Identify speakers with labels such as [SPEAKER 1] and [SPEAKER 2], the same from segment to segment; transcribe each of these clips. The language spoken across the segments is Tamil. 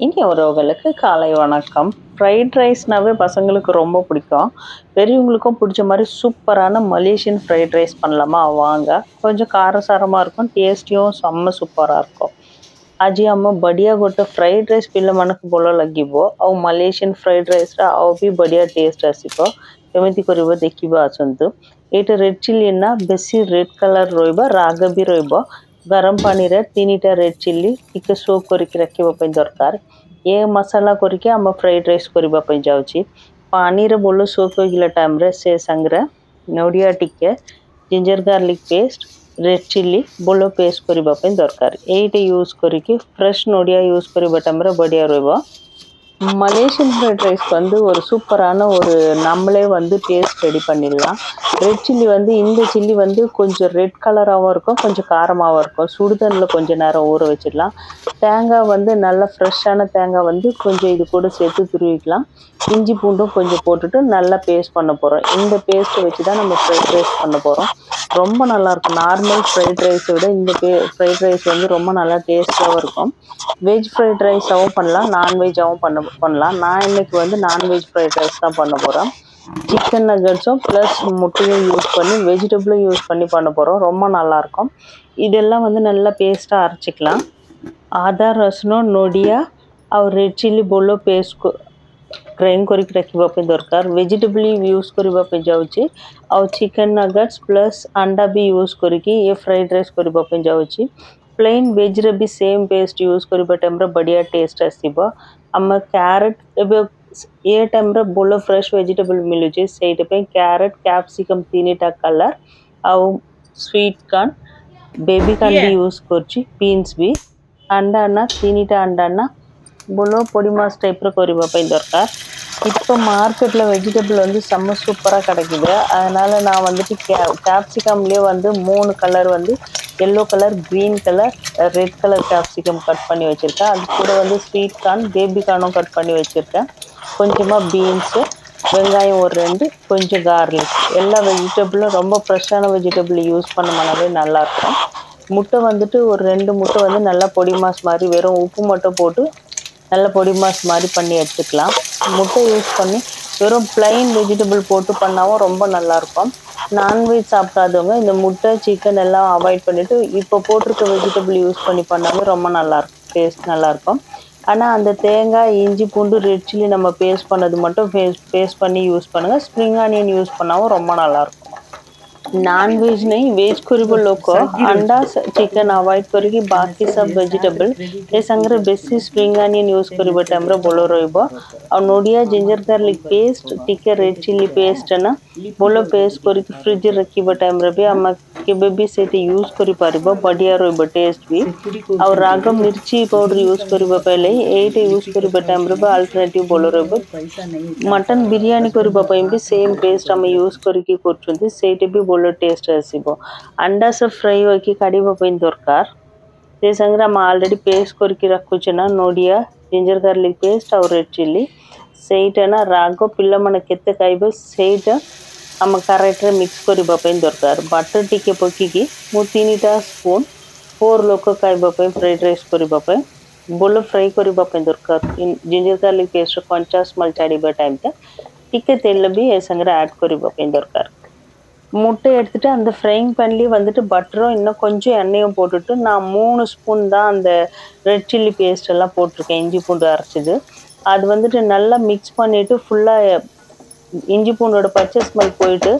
[SPEAKER 1] இனி உறவுகளுக்கு காலை வணக்கம் ஃப்ரைட் ரைஸ்னாவே பசங்களுக்கு ரொம்ப பிடிக்கும் பெரியவங்களுக்கும் பிடிச்ச மாதிரி சூப்பரான மலேசியன் ஃப்ரைட் ரைஸ் பண்ணலாமா வாங்க கொஞ்சம் காரசாரமாக இருக்கும் டேஸ்டியும் செம்ம சூப்பராக இருக்கும் ଆଜି ଆମ ବଢ଼ିଆ ଗୋଟେ ଫ୍ରାଇଡ଼୍ ରାଇସ୍ ପିଲାମାନଙ୍କୁ ଭଲ ଲାଗିବ ଆଉ ମାଲେସିଆନ୍ ଫ୍ରାଇଡ଼୍ ରାଇସ୍ର ଆଉ ବି ବଢ଼ିଆ ଟେଷ୍ଟ ଆସିବ କେମିତି କରିବ ଦେଖିବା ଆସନ୍ତୁ ଏଇଟା ରେଡ଼୍ ଚିଲି ନା ବେଶୀ ରେଡ଼୍ କଲର୍ ରହିବ ରାଗ ବି ରହିବ ગરમ પાણીରେ ତିନିଟା ରେଡ଼୍ ଚିଲ୍ଲି ଟିକେ ସୋ କରିକି ରଖିବା ପାଇଁ ଦରକାର ଏ ମସଲା କରିକି ଆମ ଫ୍ରାଏଡ଼୍ ରାଇସ୍ କରିବା ପାଇଁ ଯାଉଛି ପାଣିରେ ଭଲ ସୋକ୍ ହୋଇଗଲା ଟାଇମ୍ରେ ସେ ସାଙ୍ଗରେ ନଡ଼ିଆ ଟିକେ ginger garlic paste red chilli ଭଲ ପେଷ୍ଟ କରିବା ପାଇଁ ଦରକାର ଏଇଟା ୟୁଜ୍ କରିକି ଫ୍ରେଶ୍ ନଡ଼ିଆ ୟୁଜ୍ କରିବା ଟାଇମ୍ରେ ବଢ଼ିଆ ରହିବ மலேசியன் ஃப்ரைட் ரைஸ்க்கு வந்து ஒரு சூப்பரான ஒரு நம்மளே வந்து டேஸ்ட் ரெடி பண்ணிடலாம். ரெட் சில்லி வந்து இந்த சில்லி வந்து கொஞ்சம் ரெட் கலராகவும் இருக்கும் கொஞ்சம் காரமாகவும் இருக்கும். சுடுதண்ணில் கொஞ்சம் நேரம் ஊற வச்சிடலாம். தேங்காய் வந்து நல்லா ஃப்ரெஷ்ஷான தேங்காய் வந்து கொஞ்சம் இது கூட சேர்த்து துருவிக்கலாம். இஞ்சி பூண்டும் கொஞ்சம் போட்டுட்டு நல்லா பேஸ்ட் பண்ண போகிறோம் இந்த பேஸ்ட்டை வச்சு தான் நம்ம ஃப்ரைட் ரைஸ் பண்ண போகிறோம் ரொம்ப நல்லாயிருக்கும் நார்மல் ஃப்ரைட் ரைஸை விட இந்த பே ஃப்ரைட் ரைஸ் வந்து ரொம்ப நல்லா டேஸ்ட்டாகவும் இருக்கும். வெஜ் ஃப்ரைட் ரைஸாகவும் பண்ணலாம் நான்வெஜ்ஜாகவும் பண்ண பண்ணலாம். நான் இன்னைக்கு வந்து நான்வெஜ் ஃப்ரைட் ரைஸ் தான் பண்ண போகிறேன் சிக்கன் நகட்ஸும் ப்ளஸ் முட்டையும் யூஸ் பண்ணி வெஜிடபிளும் யூஸ் பண்ணி பண்ண போகிறோம் ரொம்ப நல்லாயிருக்கும் இதெல்லாம் வந்து நல்லா பேஸ்ட்டாக அரைச்சிக்கலாம். आदा रसनो நொடியாக அவர் ரெட் சில்லி बोलो पेस्ट ଗ୍ରାଇଣ୍ଡ କରିକି ରଖିବା ପାଇଁ ଦରକାର ଭେଜିଟେବଲ୍ ୟୁଜ୍ କରିବା ପାଇଁ ଯାଉଛି ଆଉ ଚିକେନ୍ ନଗେଟ୍ସ ପ୍ଲସ୍ ଅଣ୍ଡା ବି ୟୁଜ୍ କରିକି ଏ ଫ୍ରାଇଡ଼୍ ରାଇସ୍ କରିବା ପାଇଁ ଯାଉଛି ପ୍ଲେନ୍ ଭେଜ୍ରେ ବି ସେମ୍ ପେଷ୍ଟ ୟୁଜ୍ କରିବା ଟାଇମ୍ରେ ବଢ଼ିଆ ଟେଷ୍ଟ ଆସିବ ଆମ କ୍ୟାରେଟ୍ ଏବେ ଏ ଟାଇମ୍ରେ ଭଲ ଫ୍ରେଶ୍ ଭେଜିଟେବଲ୍ ମିଳୁଛି ସେଇଟା ପାଇଁ କ୍ୟାରେଟ୍ କ୍ୟାପ୍ସିକମ୍ ତିନିଟା କଲର୍ ଆଉ ସ୍ୱିଟ୍ କର୍ଣ୍ଣ ବେବି କର୍ଣ୍ଣ ବି ୟୁଜ୍ କରୁଛି ବିନ୍ସ ବି ଅଣ୍ଡା ନା ତିନିଟା ଅଣ୍ଡା ନା ଭଲ பொடி மாஸ் டைப்பில் କରିବା ପାଇଁ ଦରକାର இப்போ மார்க்கெட்டில் வெஜிடபிள் வந்து செம்ம சூப்பராக கிடைக்குது அதனால் நான் வந்துட்டு கே கேப்சிகம்லேயே வந்து மூணு கலர் வந்து yellow colour green colour red colour capsicum cut பண்ணி வச்சுருக்கேன் அது கூட வந்து ஸ்வீட் கார்ன் பேபி கார்னும் கட் பண்ணி வச்சுருக்கேன் கொஞ்சமாக பீன்ஸு வெங்காயம் ஒரு ரெண்டு கொஞ்சம் கார்லிக் எல்லா வெஜிடபிளும் ரொம்ப ஃப்ரெஷ்ஷான வெஜிடபிள் யூஸ் பண்ணோம்னாவே நல்லாயிருக்கும் முட்டை வந்துட்டு ஒரு ரெண்டு முட்டை வந்து நல்லா பொடி மாஸ் மாதிரி வெறும் உப்பு மட்டும் போட்டு நல்ல பொடி மாஸ் மாதிரி பண்ணி எடுத்துக்கலாம். முட்டை யூஸ் பண்ணி வெறும் பிளைன் வெஜிடபிள் போட்டு பண்ணாவும் ரொம்ப நல்லாயிருக்கும். நான்வெஜ் சாப்பிடாதவங்க இந்த முட்டை சிக்கன் எல்லாம் அவாய்ட் பண்ணிவிட்டு இப்போ போட்டிருக்க வெஜிடபிள் யூஸ் பண்ணி பண்ணாவே ரொம்ப நல்லாயிருக்கும் டேஸ்ட் நல்லாயிருக்கும். ஆனால் அந்த தேங்காய் இஞ்சி பூண்டு ரெட் சில்லி நம்ம பேஸ்ட் பண்ணது மட்டும் பேஸ்ட் பேஸ்ட் பண்ணி யூஸ் பண்ணுங்கள் ஸ்ப்ரிங் ஆனியன் யூஸ் பண்ணாவும் ரொம்ப நல்லாயிருக்கும். नॉन वेज नहीं वेज ಕುರಿಗಳು ಲೋಕ अवॉइड ಚಿಕನ್ बाकी सब ಬಾಕಿ ಸಬ್ ವೆಜಿಟೇಬಲ್ ಏ ಸಂಗ್ರೆ ಬೆಸಿ ಸ್ಪ್ರಿಂಗ್ ಆನಿಯನ್ ಯೂಸ್ ಕರಿಬ ಟೈಮ್ರ ಬೋಲೋ ರಹಿಬ ಆ ನೋಡಿಯಾ ಜಿಂಜರ್ ಗಾರ್ಲಿಕ್ ಪೇಸ್ಟ್ ಟಿಕೆ ರೆಡ್ ಚಿಲ್ಲಿ ಪೇಸ್ಟ್ ಅನ್ನ ಬೋಲೋ ಪೇಸ್ಟ್ ಕರಿಗಿ ಫ್ರಿಜ್ ರಖಿಬ ಟೈಮ್ರ ಬಿ ಅಮ್ಮ केबे भी सेटे यूज़ करी परबो बढ़िया रोइबो टेस्ट भी। और राग मिर्ची पाउडर यूज़ करबा यूज़ करबा टाइम बो अल्टरनेटिव बोलो रोइबो। मटन बिरयानी भी सेम पेस्ट यूज़ करके सेटे भी বহুত ଟେଷ୍ଟ ଆସିବ ଅଣ୍ଡା ସବ୍ ଫ୍ରାଏ ହୋଇକି କାଢ଼ିବା ପାଇଁ ଦରକାର ସେ ସାଙ୍ଗରେ ଆମେ ଅଲରେଡ଼ି ପେଷ୍ଟ କରିକି ରଖୁଛେ ନା ନଡ଼ିଆ ଜିଞ୍ଜର ଗାର୍ଲିକ୍ ପେଷ୍ଟ ଆଉ ରେଡ୍ ଚିଲି ସେଇଟା ନା ରାଗ ପିଲାମାନେ କେତେ ଖାଇବେ ସେଇଟା ଆମ କାରେଟ୍ରେ ମିକ୍ସ କରିବା ପାଇଁ ଦରକାର ବାଟର ଟିକେ ପକିକି ମୁଁ ତିନିଟା ସ୍ପୁନ୍ ଫୋର୍ ଲୋକ ଖାଇବା ପାଇଁ ଫ୍ରାଏଡ଼୍ ରାଇସ୍ କରିବା ପାଇଁ ବୋଲ ଫ୍ରାଏ କରିବା ପାଇଁ ଦରକାର ଜିଞ୍ଜର ଗାର୍ଲିକ୍ ପେଷ୍ଟର କଞ୍ଚା ସ୍ମଲ୍ ଛାଡ଼ିବା ଟାଇମ୍ଟା ଟିକେ ତେଲ ବି ଏ ସାଙ୍ଗରେ ଆଡ଼୍ କରିବା ପାଇଁ ଦରକାର முட்டை எடுத்துட்டு அந்த ஃப்ரைங் பேன்லேயே வந்துட்டு பட்டரும் இன்னும் கொஞ்சம் எண்ணெயும் போட்டுட்டு நான் மூணு ஸ்பூன் தான் அந்த ரெட் சில்லி பேஸ்ட் எல்லாம் போட்டிருக்கேன். இஞ்சி பூண்டு அரைச்சிது. அது வந்துட்டு நல்லா மிக்ஸ் பண்ணிவிட்டு ஃபுல்லாக இஞ்சி பூண்டோட பச்சை ஸ்மெல் போயிட்டு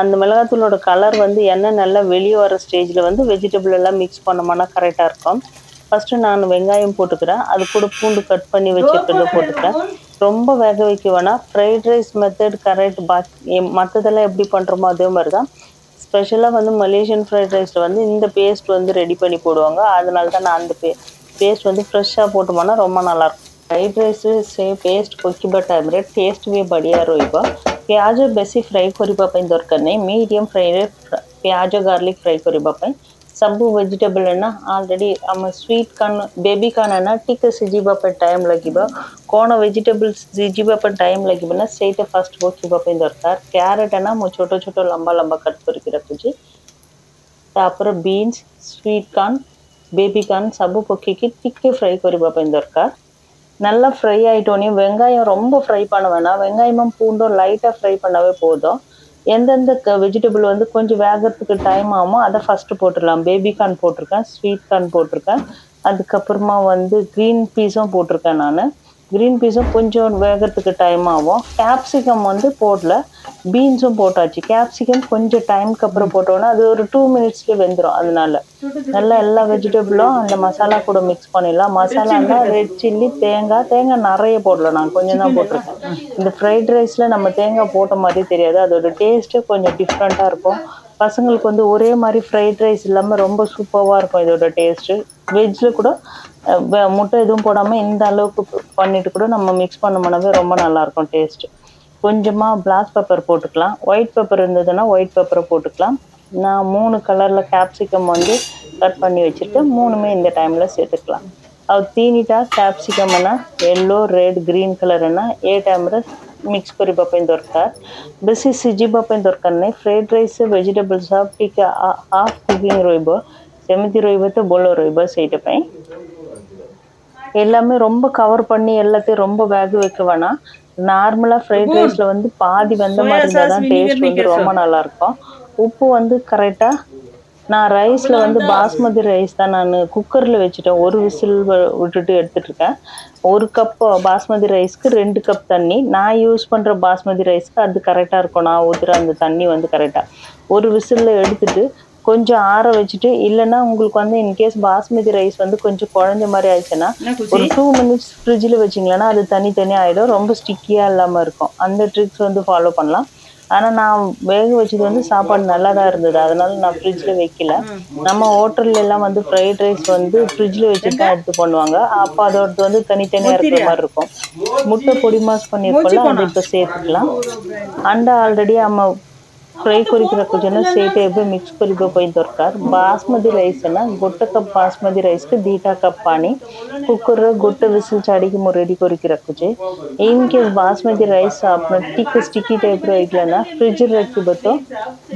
[SPEAKER 1] அந்த மிளகாத்தூளோட கலர் வந்து எண்ணெய் நல்லா வெளியே வர ஸ்டேஜில் வந்து வெஜிடபிள் எல்லாம் மிக்ஸ் பண்ணோம்னா கரெக்டாக இருக்கும். ஃபஸ்ட்டு நான் வெங்காயம் போட்டுக்கிறேன். அது கூட பூண்டு கட் பண்ணி வச்சுருக்கிறத போட்டுக்கிறேன். ரொம்ப வேக வைக்க வேணாம் ஃப்ரைட் ரைஸ் மெத்தட் கரெக்ட் பாக்கி மற்றதெல்லாம் எப்படி பண்ணுறோமோ அதே மாதிரி தான் ஸ்பெஷலாக வந்து மலேசியன் ஃப்ரைட் ரைஸில் வந்து இந்த பேஸ்ட் வந்து ரெடி பண்ணி போடுவாங்க. அதனால தான் நான் அந்த பே பேஸ்ட் வந்து ஃப்ரெஷ்ஷாக போட்டோம்னா ரொம்ப நல்லாயிருக்கும். ஃப்ரைட் ரைஸு சே பேஸ்ட் கொக்கி ಟೈಮ್ ರೆ ಟೇಸ್ಟ್ ಬಿ ಬಡಿಯ பியாஜோ ಪ್ಯಾಜ ஃப்ரை கொரி பார்ப்பேன் ಪೈ ದೊರಕನೆ ಮೀಡಿಯಂ ಫ್ರೈ ರೇ ಪ್ಯಾಜ ಗಾರ್ಲಿಕ್ ಫ್ರೈ ಕೊರಿಬ ಪೈ ଭେଜିଟେବଲ୍ ନା ଅଲରେଡ଼ି ଆମ ସ୍ୱିଟ୍ କର୍ଣ୍ଣ ବେବି କର୍ଣ୍ଣ ନା ଟିକେ ସିଝିବା ପାଇଁ ଟାଇମ୍ ଲାଗିବ କ'ଣ ଭେଜିଟେବଲ୍ ସିଝିବା ପାଇଁ ଟାଇମ୍ ଲାଗିବ ନା ସେଇଟା ଫାଷ୍ଟ ପକାଇବା ପାଇଁ ଦରକାର କ୍ୟାରେଟ୍ ନା ମୁଁ ଛୋଟ ଛୋଟ ଲମ୍ବା ଲମ୍ବା କଟ୍ କରିକି ରଖୁଛି ତାପରେ beans sweet corn baby corn ସବୁ ପକାଇକି ଟିକେ ଫ୍ରାଏ କରିବା ପାଇଁ ଦରକାର நல்லா ஃப்ரை ஆயிட்டோனே வெங்காயம் ரொம்ப ஃப்ரை பண்ண வேணாம் வெங்காயமும் பூண்டும் லைட்டாக ஃப்ரை பண்ணாவே போதும் எந்தெந்த வெஜிடபிள் வந்து கொஞ்சம் வேகிறதுக்கு டைம் ஆகுமோ அதை ஃபஸ்ட்டு போட்டுடலாம். பேபி கார்ன் போட்டிருக்கேன் ஸ்வீட் கார்ன் போட்டிருக்கேன். அதுக்கப்புறமா வந்து க்ரீன் பீஸும் போட்டிருக்கேன் நான். க்ரீன் பீஸும் கொஞ்சம் வேகத்துக்கு டைம் ஆகும். கேப்சிகம் வந்து போடல. பீன்ஸும் போட்டாச்சு. கேப்சிகம் கொஞ்சம் டைம்க்கு அப்புறம் போட்டோன்னா அது ஒரு டூ மினிட்ஸ்லேயே வெந்துடும் அதனால. நல்லா எல்லா வெஜிடபிளும் அந்த மசாலா கூட மிக்ஸ் பண்ணிடலாம். மசாலான்னா ரெட் சில்லி தேங்காய் தேங்காய் நிறைய போடல நான். கொஞ்சம் தான் போட்டிருக்கேன். இந்த ஃப்ரைட் ரைஸில் நம்ம தேங்காய் போட்ட மாதிரி தெரியாது. அதோட டேஸ்ட்டே கொஞ்சம் டிஃப்ரெண்ட்டாக இருக்கும். பசங்களுக்கு வந்து ஒரே மாதிரி ஃப்ரைட் ரைஸ் இல்லாமல் ரொம்ப சூப்பராக இருக்கும் இதோட டேஸ்ட்டு வெஜ்ஜில் கூட முட்டை எதுவும் போடாமல் இந்த அளவுக்கு பண்ணிட்டு கூட நம்ம மிக்ஸ் பண்ணோம்னாவே ரொம்ப நல்லாயிருக்கும் டேஸ்ட்டு கொஞ்சமாக பிளாக் பேப்பர் போட்டுக்கலாம். ஒயிட் பேப்பர் இருந்ததுன்னா ஒயிட் பேப்பரை போட்டுக்கலாம். நான் மூணு கலரில் கேப்சிகம் வந்து கட் பண்ணி வச்சுருக்கேன் மூணுமே இந்த டைமில் சேர்த்துக்கலாம். அது தீனிட்டா கேப்சிகம்னா எல்லோ ரெட் க்ரீன் கலருன்னா ஏ டைமில் மிக்ஸ் କରିବା பப்பையும் ଦରକାର பிஸி சிஜி பப்பையும் ଦରକାର ନାହିଁ ଫ୍ରାଏଡ଼୍ ରାଇସ୍ ଭେଜିଟେବଲ୍ସ ହାଫ୍ ଟିକେ ହାଫ୍ କୁକିଂ ରହିବ ସେମିତି ରହିବ ତ ଭଲ ରହିବ ସେଇଟା ପାଇଁ எல்லாமே ரொம்ப கவர் பண்ணி எல்லாத்தையும் ரொம்ப வேக வைக்க வேணாம். நார்மலாக ஃப்ரைட் ரைஸில் வந்து பாதி வெந்த மாதிரி இருந்தால் தான் டேஸ்ட் வந்து ரொம்ப நல்லாயிருக்கும் உப்பு வந்து கரெக்டாக நான் ரைஸ்ல வந்து பாஸ்மதி ரைஸ் தான் நான் குக்கர்ல வச்சுட்டேன். ஒரு விசில் விட்டுட்டு எடுத்துட்டு இருக்கேன் ஒரு கப் பாஸ்மதி ரைஸ்க்கு ரெண்டு கப் தண்ணி. நான் யூஸ் பண்ற பாஸ்மதி ரைஸ்க்கு அது கரெக்டா இருக்கும். நான் ஊத்துற அந்த தண்ணி வந்து கரெக்டா ஒரு விசில்ல எடுத்துட்டு கொஞ்சம் ஆற வச்சுட்டு இல்லைன்னா உங்களுக்கு வந்து இன்கேஸ் பாஸ்மதி ரைஸ் வந்து கொஞ்சம் குழஞ்ச மாதிரி ஆயிடுச்சுன்னா ஒரு டூ மினிட்ஸ் ஃப்ரிட்ஜில் வச்சிங்களேன்னா அது தனி தனி ஆகிடும் ரொம்ப ஸ்டிக்கியாக இல்லாமல் இருக்கும். அந்த ட்ரிக்ஸ் வந்து ஃபாலோ பண்ணலாம். ஆனால் நான் வேக வச்சது வந்து சாப்பாடு நல்லா தான் இருந்தது. அதனால நான் ஃப்ரிட்ஜில் வைக்கல. நம்ம ஹோட்டல்ல எல்லாம் வந்து ஃப்ரைட் ரைஸ் வந்து ஃப்ரிட்ஜில் வச்சுட்டு தான் எடுத்து பண்ணுவாங்க. அப்போ அதோடது வந்து தனித்தனியாக இருக்கிற மாதிரி இருக்கும். முட்டை பொடி மாஸ் பண்ணியிருக்கோம்ல அது இப்போ சேர்த்துக்கலாம். அண்டை ஆல்ரெடி நம்ம ಫ್ರೈ ಕರಿಕ್ ರಾಕು ಜನ ಸೇಟೆ ಎಬ್ಬೆ ಮಿಕ್ಸ್ ಕರಿಗೋ ಪೈ ದೊರ್ಕಾರ್ ಬಾಸ್ಮತಿ ರೈಸ್ ಅನ್ನ ಗೊಟ್ಟ ಕಪ್ ಬಾಸ್ಮತಿ ರೈಸ್ ಗೆ ದೀಟಾ ಕಪ್ ಪಾನಿ ಕುಕ್ಕರ್ ಗೊಟ್ಟ ವಿಸಿಲ್ ಚಾಡಿಗೆ ಮು ರೆಡಿ ಕರಿಕ್ ರಾಕುಜೆ ಇನ್ ಕೇಸ್ ಬಾಸ್ಮತಿ ರೈಸ್ ಆಪ್ನ ಟಿಕ್ ಸ್ಟಿಕ್ಕಿ ಟೈಪ್ ರೋ ಇಗ್ಲನ ಫ್ರಿಜ್ ರಕ್ಕಿಬತ್ತು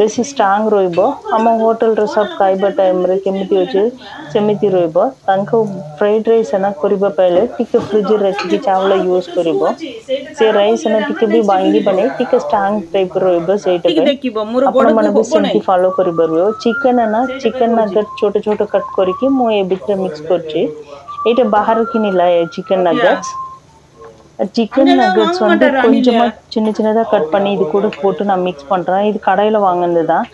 [SPEAKER 1] ବେଶୀ ଷ୍ଟ୍ରଙ୍ଗ ରହିବ ଆମ ହୋଟେଲର ସବୁ ଖାଇବା ଟାଇମ୍ରେ କେମିତି ଅଛି ସେମିତି ରହିବ ତାଙ୍କୁ ଫ୍ରାଇଡ଼୍ ରାଇସ୍ ଏନା କରିବା ପାଇଲେ ଟିକେ ଫ୍ରିଜରେ ରଖିକି ଚାଉଳ ୟୁଜ୍ କରିବ ସେ ରାଇସ୍ ଏନା ଟିକେ ବି ଭାଙ୍ଗିବନି ଟିକେ ଷ୍ଟ୍ରଙ୍ଗ ଟାଇପ୍ ରହିବ ସେଇଟା ପାଇଁ
[SPEAKER 2] দিব ମୋର
[SPEAKER 1] ବଡ଼ ଆପଣ ସେମିତି ଫଲୋ କରିପାରିବେ ଚିକେନ୍ ନା ଚିକେନ୍ ନାଗେଟ୍ ଛୋଟ ଛୋଟ କଟ୍ କରିକି ମୁଁ ଏ ଭିତରେ ମିକ୍ସ କରିଛି। ଏଇଟା ବାହାରୁ କିଣିଲା ଏ ଚିକେନ୍ சிக்கன் நக்கட்ஸ் வந்து கொஞ்சமா சின்ன சின்னதாக கட் பண்ணி இது கூட போட்டு நான் மிக்ஸ் பண்றேன் இது கடையில் வாங்கினதுதான்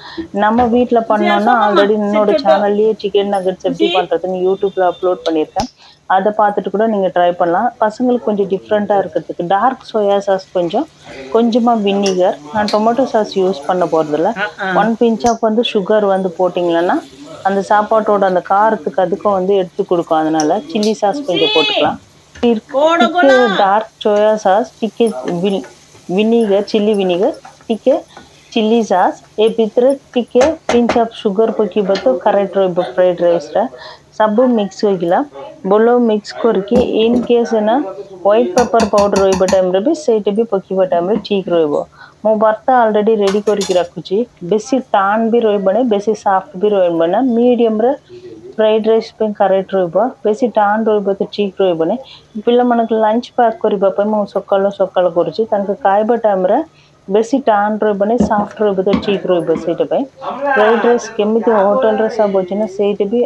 [SPEAKER 1] நம்ம வீட்டில் பண்ணோம்னா ஆல்ரெடி என்னோட சேனல்லேயே சிக்கன் நக்கட்ஸ் எப்படி பண்றதுன்னு யூடியூப்ல அப்லோட் பண்ணியிருக்கேன். அதை பார்த்துட்டு கூட நீங்கள் ட்ரை பண்ணலாம். பசங்களுக்கு கொஞ்சம் டிஃப்ரெண்ட்டாக இருக்கிறதுக்கு டார்க் சோயா சாஸ் கொஞ்சம் கொஞ்சமாக வினிகர் நான் டொமேட்டோ சாஸ் யூஸ் பண்ண போகிறதில்ல ஒன் பிஞ்ச் ஆஃப் வந்து சுகர் வந்து போட்டிங்கன்னா அந்த சாப்பாட்டோட அந்த காரத்துக்கு அதுக்கும் வந்து எடுத்து கொடுக்கும். அதனால சில்லி சாஸ் கொஞ்சம் போட்டுக்கலாம். டார்க் சோயா சாஸ் டிக்கே வினி vinegar chilli vinegar டிக்கே chilli sauce ଏ ଭିତରେ ଟିକେ ପିଞ୍ଚ ଅଫ୍ ସୁଗର ପକେଇବ ତ କରେକ୍ଟ ରହିବ ଫ୍ରାଏଡ୍ ରାଇସ୍ଟା ସବୁ ମିକ୍ସ ହୋଇଗଲା ଭଲ ମିକ୍ସ କରିକି ଇନ୍ କେସ୍ ନା ହ୍ୱାଇଟ୍ ପେପର୍ ପାଉଡ଼ର ରହିବା ଟାଇମ୍ରେ ବି ସେଇଟା ବି ପକେଇବା ଟାଇମ୍ରେ ଠିକ୍ ରହିବ ମୁଁ ଭର୍ତ୍ତା ଅଲରେଡ଼ି ରେଡ଼ି କରିକି ରଖୁଛି ବେଶୀ ଟାନ୍ ବି ରହିବନି ବେଶୀ ସଫ୍ଟ ବି ରହିବ ନା ମିଡ଼ିୟମ୍ରେ ଫ୍ରାଇଡ୍ ରାଇସ୍ ପାଇଁ କରେକ୍ଟ ରହିବ ବେଶୀ ଟାନ୍ ରହିବ ତ ଠିକ୍ ରହିବନି ପିଲାମାନଙ୍କୁ ଲଞ୍ଚ ପ୍ୟାକ୍ କରିବା ପାଇଁ ମୁଁ ସକାଳୁ ସକାଳୁ କରୁଛି ତାଙ୍କ ଖାଇବା ଟାଇମ୍ରେ ବେଶୀ ଟାନ୍ ରହିବନି ସଫ୍ଟ ରହିବ ତ ଠିକ୍ ରହିବ ସେଇଟା ପାଇଁ ଫ୍ରାଇଡ୍ ରାଇସ୍ କେମିତି ହୋଟେଲରେ ସବୁ ଅଛି ନା ସେଇଟା ବି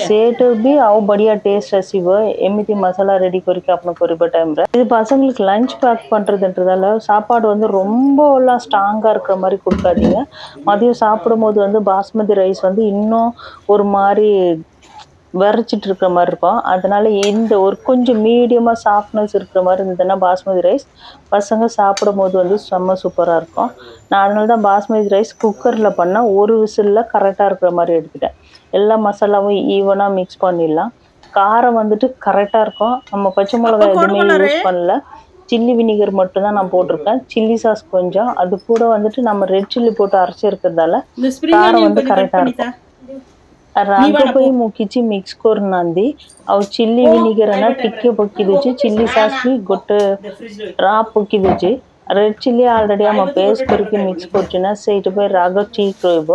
[SPEAKER 1] ସେଇଟା ବି ଆଉ ବଢ଼ିଆ டேஸ்ட் ଆସିବ எமிதி மசாலா ரெடி କରିକି ଆପଣ କରିବା டைம்ல இது பசங்களுக்கு லஞ்ச் பேக் பண்ணுறதுன்றதால சாப்பாடு வந்து ரொம்ப எல்லாம் ஸ்ட்ராங்காக இருக்கிற மாதிரி கொடுக்காதீங்க மதியம் சாப்பிடும் போது வந்து பாஸ்மதி ரைஸ் வந்து இன்னும் ஒரு மாதிரி வரைச்சிட்டு இருக்கிற மாதிரி இருக்கும். அதனால் இந்த ஒரு கொஞ்சம் மீடியமாக சாஃப்ட்னஸ் இருக்கிற மாதிரி இருந்ததுன்னா பாஸ்மதி ரைஸ் பசங்க சாப்பிடும் போது வந்து செம்ம சூப்பராக இருக்கும். நான் அதனால தான் பாஸ்மதி ரைஸ் குக்கரில் பண்ணால் ஒரு விசிலில் கரெக்டாக இருக்கிற மாதிரி எடுத்துட்டேன் எல்லா மசாலாவும் ஈவனாக மிக்ஸ் பண்ணிடலாம். காரம் வந்துட்டு கரெக்டாக இருக்கும். நம்ம பச்சை மிளகாய் எதுவுமே யூஸ் பண்ணல. சில்லி வினிகர் மட்டும்தான் நான் போட்டிருக்கேன். சில்லி சாஸ் கொஞ்சம். அது கூட வந்துட்டு நம்ம ரெட் சில்லி போட்டு
[SPEAKER 2] அரைச்சிருக்கிறதால
[SPEAKER 1] காரம் வந்து
[SPEAKER 2] கரெக்டாக
[SPEAKER 1] இருக்கும். ರಾಗಿ ಮುಗಿಚಿ ಮಿಕ್ಸ್ ಕೊರ್ನಂದಿ ಅವು ಚಿಲ್ಲಿ ವಿನಿಗರ್ ಅನ್ನ ಟಿಕ್ಕಿ ಪೊಕ್ಕಿದುಜಿ ಚಿಲ್ಲಿ ಸಾಸ್ ಬಿ ಗೊಟ್ಟ ರಾ ಪೊಕ್ಕಿದುಜಿ ರೆಡ್ ಚಿಲ್ಲಿ ಆಲ್ರೆಡಿ ಅಮ್ಮ ಪೇಸ್ಟ್ ಕೊರ್ಕಿ ಮಿಕ್ಸ್ ಕೊರ್ಚಿನ ಸೇಟ್ ಬೈ ರಾಗ ಚೀಕ್
[SPEAKER 2] ರೋಯ್ಬ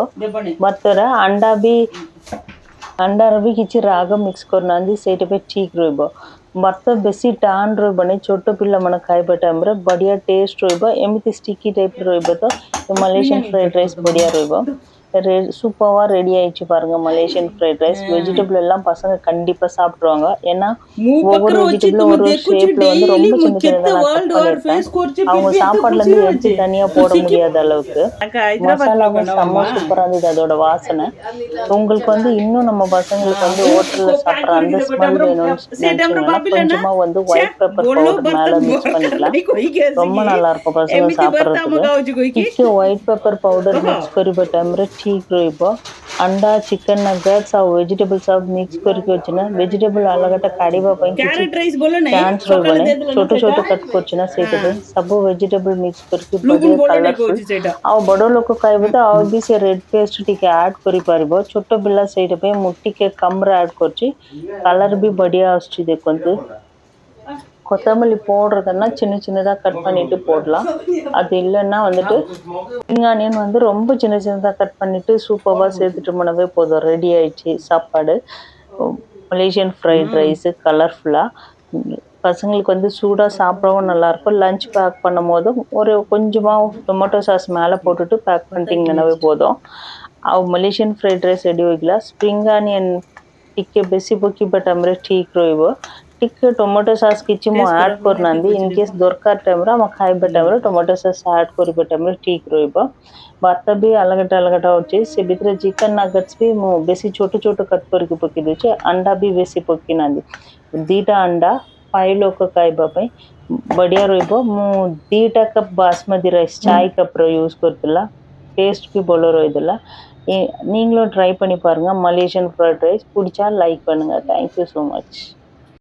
[SPEAKER 1] ಮತ್ತರ ಅಂಡ ಬಿ ಅಂಡಾರ ಬಿ ಕಿಚಿ ರಾಗ ಮಿಕ್ಸ್ ಕೊರ್ನಂದಿ ಸೇಟ್ ಬೈ ಚೀಕ್ ರೋಯ್ಬ ମର୍ତ୍ତ ବେଶୀ ଟାନ୍ ରହିବନି ଛୋଟ ପିଲାମାନେ ଖାଇବା ଟାଇମ୍ରେ ବଢ଼ିଆ ଟେଷ୍ଟ ରହିବ ଏମିତି ଷ୍ଟିକି ଟାଇପ୍ର ରହିବ ତ ମାଲେସିଆନ୍ ଫ୍ରାଏଡ଼୍ ରାଇସ୍ ବଢ଼ିଆ ରହିବ ரெ சூப்பராக ரெடி ஆயிடுச்சு பாருங்க மலேசியன் ஃப்ரைட் ரைஸ் வெஜிடபிள் எல்லாம் பசங்க கண்டிப்பாக சாப்பிடுவாங்க ஏன்னா ஒவ்வொரு வெஜிடபிளும் ஒரு ஷேப்பில் வந்து ரொம்ப சின்ன
[SPEAKER 2] சின்னதாக
[SPEAKER 1] அவங்க சாப்பாடுல இருந்து எடுத்து தனியா போட முடியாத அளவுக்கு. மசாலா செம்ம சூப்பராக இருந்தது அதோட வாசனை. உங்களுக்கு வந்து இன்னும் நம்ம பசங்களுக்கு வந்து ஹோட்டலில் சாப்பிட்ற அந்த ஸ்மெல் வேணும்னு கொஞ்சமாக வந்து ஒயிட் பேப்பர் பவுடர் மேலே மிக்ஸ் பண்ணிக்கலாம். ரொம்ப நல்லா இருக்கும் பசங்க சாப்பிட்றதுக்கு. ஒயிட் பேப்பர் பவுடர் மிக்ஸ் கறி చీకుయిపో అండా చికెన్ నగ్గట్స్
[SPEAKER 2] ఆ వెజిటేబుల్స్ ఆఫ్ మిక్స్
[SPEAKER 1] కొరికి వచ్చిన వెజిటేబుల్ అలాగట కాడివా పైన క్యాన్స్ రోబనే छोटे छोटे कट कोचिना
[SPEAKER 2] सेते
[SPEAKER 1] सब
[SPEAKER 2] वेजिटेबल मिक्स
[SPEAKER 1] करके
[SPEAKER 2] बड़े कलरफुल
[SPEAKER 1] आ बड़ो लोग कहबे आ भी से रेड पेस्ट टिके ऐड करि परबो छोटो बिल्ला सेते पे मुट्टी के कमरा ऐड करची कलर भी बढ़िया आछी देखंतु கொத்தமல்லி போடுறதுன்னா சின்ன சின்னதாக கட் பண்ணிட்டு போடலாம் அது இல்லைன்னா வந்துட்டு ஸ்ப்ரிங் ஆனியன் வந்து ரொம்ப சின்ன சின்னதாக கட் பண்ணிட்டு சூப்பராக சேர்த்துட்டு போனவே போதும் ரெடி ஆயிடுச்சு சாப்பாடு மலேசியன் ஃப்ரைட் ரைஸு கலர்ஃபுல்லாக பசங்களுக்கு வந்து சூடாக சாப்பிடவும் நல்லாயிருக்கும் லஞ்ச் பேக் பண்ணும் போதும் ஒரு கொஞ்சமாக டொமேட்டோ சாஸ் மேலே போட்டுட்டு பேக் பண்ணிட்டீங்கன்னாவே போதும் ଆଉ ମଲେସିଆନ୍ ଫ୍ରାଇଡ଼୍ ରାଇସ୍ ରେଡ଼ି ହୋଇଗଲା ସ୍ପ୍ରିଙ୍ଗ ଆନିୟନ୍ ଟିକେ ବେଶୀ ପକାଇବା ଟାଇମ୍ରେ ଠିକ୍ ରହିବ ಟಿಕ್ ಟೊಮೊಟೊ ಸಾಸ್ ಕಿಚ್ಚಿಮು ಆ್ಯಡ್ ಕೊರ್ನಂದಿ ಇನ್ ಕೇಸ್ ದೊರ್ಕಾರ್ ಟೈಮ್ರ ಮಾಕ್ ಹಾಯ್ಬ ಟೈಮ್ರ ಟೊಮೊಟೊ ಸಾಸ್ ಆ್ಯಡ್ ಕೊರಿಬ ಟೈಮ್ರ ಟೀಕ್ ರೋಯ್ಬ ಭತ್ತ ಬಿ ಅಲಗಟ ಅಲಗಟ ಹೊಚ್ಚಿ ಸೆ ಬಿದ್ರೆ ಚಿಕನ್ ನಗಟ್ಸ್ ಬಿ ಮು ಬೇಸಿ ಚೋಟು ಚೋಟು ಕಟ್ ಕೊರಿಕೆ ಪೊಕ್ಕಿದೊಚ್ಚಿ ಅಂಡಾ ಬಿ ಬೇಸಿ ಪೊಕ್ಕಿನಂದಿ ದೀಟ ಅಂಡಾ పైలో ఒక కాయబా పై బడియా రోయిబో మూ దీట కప్ బాస్మతి రైస్ చాయ్ కప్ రో యూస్ కొడుతుల టేస్ట్కి బొలో రోయిదుల நீங்களும் ட்ரை பண்ணி பாருங்கள் மலேசியன் ஃப்ரைட் ரைஸ் பிடிச்சா லைக் பண்ணுங்கள் தேங்க்யூ ஸோ மச்